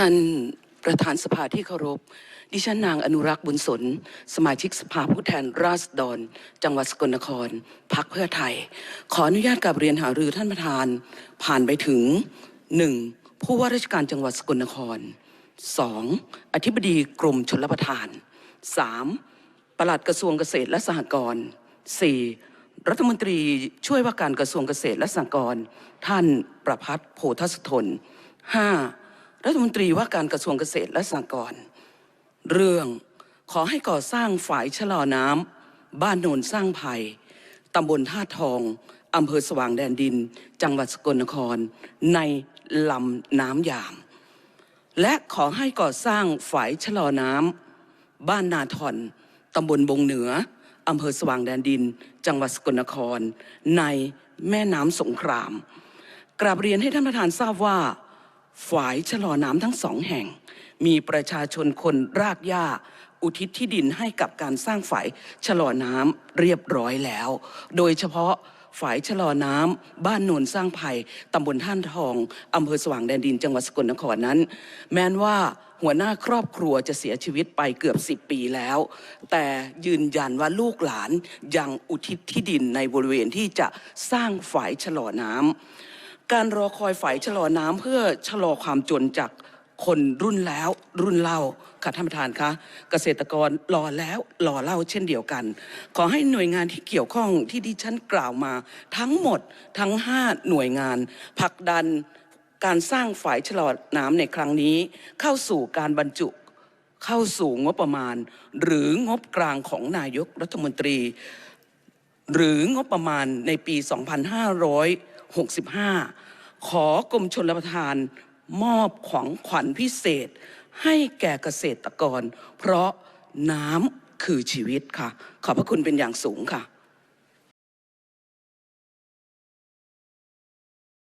ท่านประธานสภาที่เคารพ ดิฉันนางอนุรักษ์บุญสน สมาชิกสภาผู้แทนราษฎร จังหวัดสกลนครพักเพื่อไทย ขออนุญาตกับเรียนหารือท่านประธาน ผ่านไปถึง 1. ผู้ว่าราชการจังหวัดสกลนคร 2. อธิบดีกรมชลประทาน 3. ปลัดกระทรวงเกษตรและสหกรณ์ 4. รัฐมนตรีช่วยว่าการกระทรวงเกษตรและสหกรณ์ท่านประพัฒน์โพธสุทน 5. รัฐมนตรีว่าการกระทรวงเกษตรและสหกรณ์เรื่องขอให้ก่อสร้างฝายชะลอน้ำบ้านโนนสร้างภัยตำบลท่าทองอำเภอสว่างแดนดิน จังหวัดสกลนคร ในลำน้ำยาม และขอให้ก่อสร้างฝายชะลอน้ำบ้านนาทอนตำบลบงเหนืออำเภอสว่างแดนดิน จังหวัดสกลนคร ในแม่น้ำสงคราม กราบเรียนให้ท่านประธานทราบว่า ฝายชะลอน้ำทั้งสองแห่ง มีประชาชนคนรากหญ้า อุทิศที่ดินให้กับการสร้างฝายชะลอน้ำเรียบร้อยแล้ว โดยเฉพาะฝายชะลอน้ำบ้านโนนสร้างภัยตำบลท่านทองอำเภอสว่างแดนดินจังหวัดสกลนครนั้น แม้นว่าหัวหน้าครอบครัวจะเสียชีวิตไปเกือบ10ปีแล้ว แต่ยืนยันว่าลูกหลานยังอุทิศที่ดินในบริเวณที่จะสร้างฝายชะลอน้ำ การรอคอยฝ่ายชะลอน้ำเพื่อชะลอความจนจากคนรุ่นแล้วรุ่นเล่าค่ะท่านประธานคะเกษตรกรรอแล้วรอเล่าเช่นเดียวกัน ขอให้หน่วยงานที่เกี่ยวข้องที่ดิฉันกล่าวมา ทั้งหมดทั้ง 5 หน่วยงานผลักดันการสร้างฝ่ายชะลอน้ำในครั้งนี้ เข้าสู่การบรรจุเข้าสู่งบประมาณ หรืองบกลางของนายกรัฐมนตรี หรืองบประมาณในปี 2565 ขอกรมชนประทานมอบของขวัญพิเศษ ให้แก่เกษตรกร เพราะน้ำคือชีวิตค่ะ ขอบพระคุณเป็นอย่างสูงค่ะ